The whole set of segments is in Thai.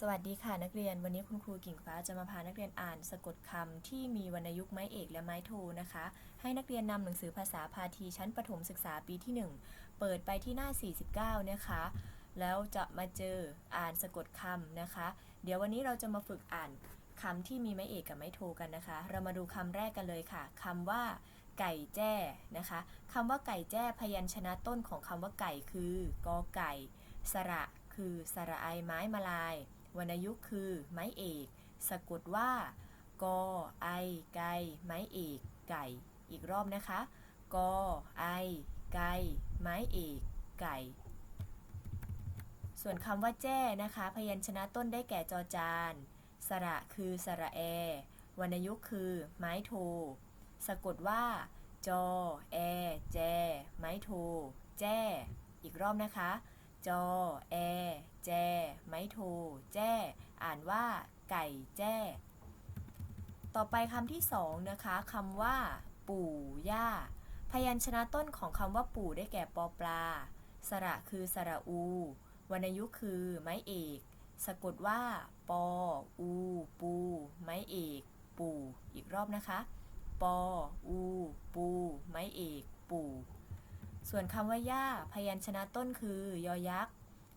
สวัสดีค่ะนักเรียนวันนี้คุณครูกิ่งฟ้าจะมาพานักเรียนอ่านสะกดคำที่มีวรรณยุกต์ไม้เอกและไม้โทนะคะ ให้นักเรียนนำหนังสือภาษาพาทีชั้นประถมศึกษาปีที่ 1 เปิดไปที่หน้า 49 นะคะ แล้วจะมาเจออ่านสะกดคำนะคะ เดี๋ยววันนี้เราจะมาฝึกอ่านคำที่มีไม้เอกกับไม้โทกันนะคะ เรามาดูคำแรกกันเลยค่ะคำว่า ไก่แจ้นะคะคำว่าไก่แจ้พยัญชนะต้นของคำว่าไก่คือกอไก่ สระ คือสระไอไม้มาลาย วรรณยุกต์คือไม้เอก สะกดว่ากอไอไก่ไม้เอกไก่ อีกรอบนะคะกอไอไก่ไม้เอกไก่ ส่วนคำว่าแจ้นะคะ พยัญชนะต้นได้แก่จอจาน สระคือสระแอ วรรณยุกต์คือไม้โท สะกดว่า จอ แอ แจ ไม้โท แจ้ อีกรอบนะคะ จอ แอ แจ ไม้โท แจ้ อ่านว่า ไก่แจ้ ต่อไปคำที่สองนะคะคำว่า ปู่ย่า พยัญชนะต้นของคำว่าปู่ได้แก่ปอปลา สระคือสระอู วรรณยุกคือ ไม้เอก สะกดว่า ปอ อู ปู ไม้เอก ปู่ อีกรอบนะคะ ปอ อู ปู ไม้เอก ปู่ ส่วนคำว่าย่า พยัญชนะต้นคือยอยักษ์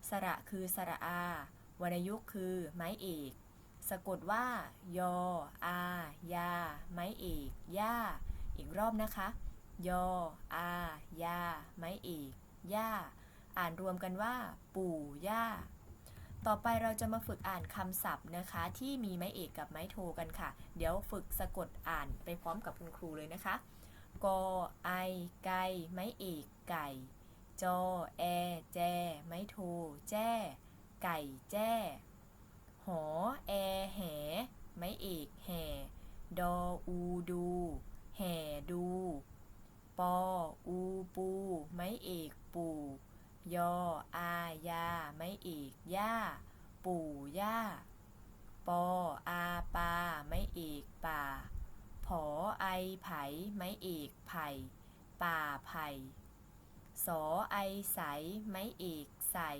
สระคือสระอา วรรณยุกต์คือไม้เอก สะกดว่า ยอ อา ยา ไม้เอก ย่า อีกรอบนะคะ ยอ อา ยา ไม้เอก ย่า อ่านรวมกันว่า ปู่ ย่า ต่อไปเราจะมาฝึกอ่านคำศัพท์นะคะ ที่มีไม้เอกกับไม้โทกันค่ะ เดี๋ยวฝึกสะกดอ่านไปพร้อมกับคุณครูเลยนะคะ กอไอไก่ไม้เอกไก่ จอแอแจ ไม้โทแจ้ ไก่แจ้หอแอแห ไม้เอกแห่ดออูดูแห่ดู ปออูปู ไม้เอกปู่ยออายา ไม้เอกย่า ปู่ย่า ปออาปา ไม้เอกป่า ผอไอไผไม้เอกไผ่ป่าไผ่สอไอใสไม้เอกใส่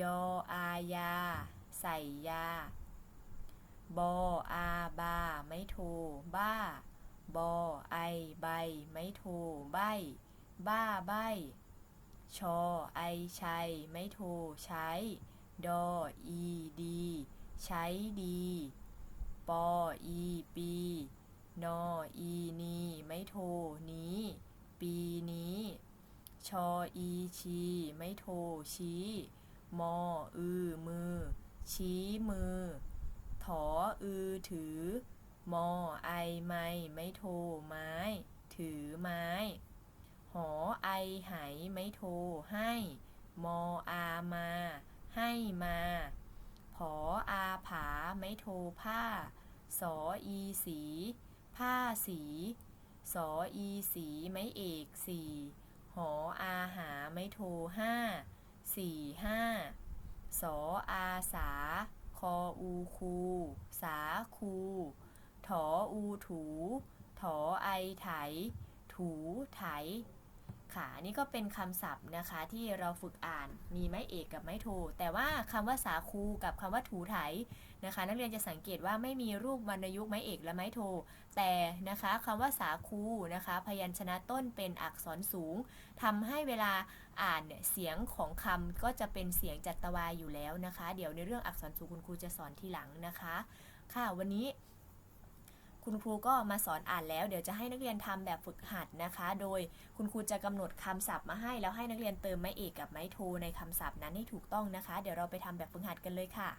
ยออายา ใส่ยา บออาบา ไม้โทบ้า บอไอใบ ไม้โทใบ บ้าใบ ชอไอชัย ไม้โทใช้ ดออีดี ใช้ดี ปออีปี นอ อีนี ไม้โท นี้ ปีนี้ ชอ อี ชี ไม้โท ชี้ มอ อือ มือ ชี้มือ ถอ อือ ถือ มอ ไอ ไม้ ไม้โท ไม้ ถือไม้ หอ ไอ ไหไม้โท ให้ มอ อามา ให้มาผออาผา ไม้โทผ้า สออีสี ผ้าสีสออีสีไม้เอกสี่หออาหาไม้โทห้าสี่ห้าสออาสา คออูคู สาคู ถออูถู ถอไอไถ ถูไถ ค่ะนี่ก็เป็นคำศัพท์นะคะที่เราฝึกอ่านมีไม้เอกกับไม้โท แต่ว่าคำว่าสาคูกับคำว่าถูไถนะคะ นักเรียนจะสังเกตว่าไม่มีรูปวรรณยุกต์ไม้เอกและไม้โท แต่นะคะคำว่าสาคูนะคะ พยัญชนะต้นเป็นอักษรสูงทำให้เวลาอ่านเนี่ยเสียงของคำก็จะเป็นเสียงจัตวาอยู่แล้วนะคะ เดี๋ยวในเรื่องอักษรสูงคุณครูจะสอนทีหลังนะคะ ค่ะวันนี้ คุณครูก็มาสอนอ่านแล้ว เดี๋ยวจะให้นักเรียนทำแบบฝึกหัดนะคะ โดยคุณครูจะกำหนดคำศัพท์มาให้แล้วให้นักเรียนเติมไม้เอกกับไม้โทในคำศัพท์นั้นให้ถูกต้องนะคะ เดี๋ยวเราไปทำแบบฝึกหัดกันเลยค่ะ